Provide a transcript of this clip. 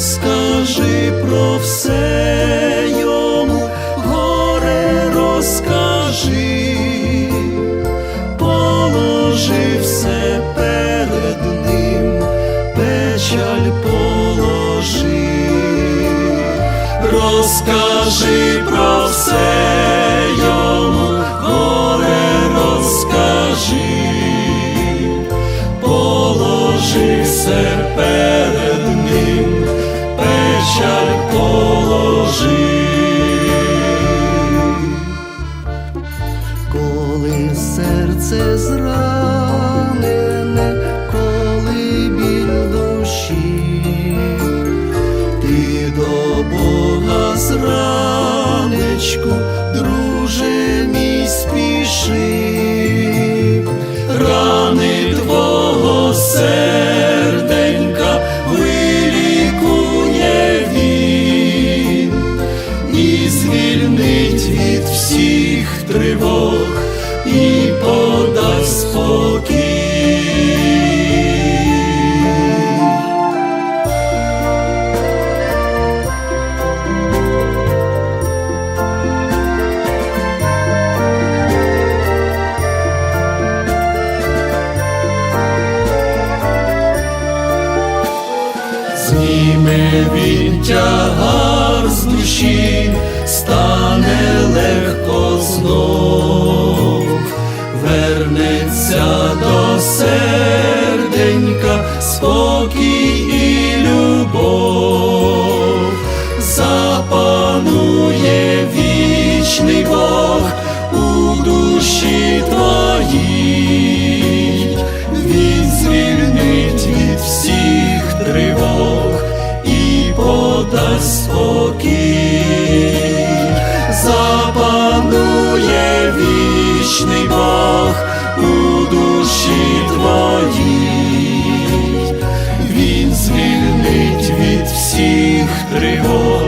розкажи про все йому, горе розкажи, положи все перед ним, печаль положи, розкажи про все горе розкажи, положи все перед Коли серце зранене, коли біль душі, ти до Бога зранечку, тривог і подасть спокій. Зніме він тягар спокій і любов, запанує вічний Бог у душі твоїй, він звільнить від всіх тривог і подасть тривог.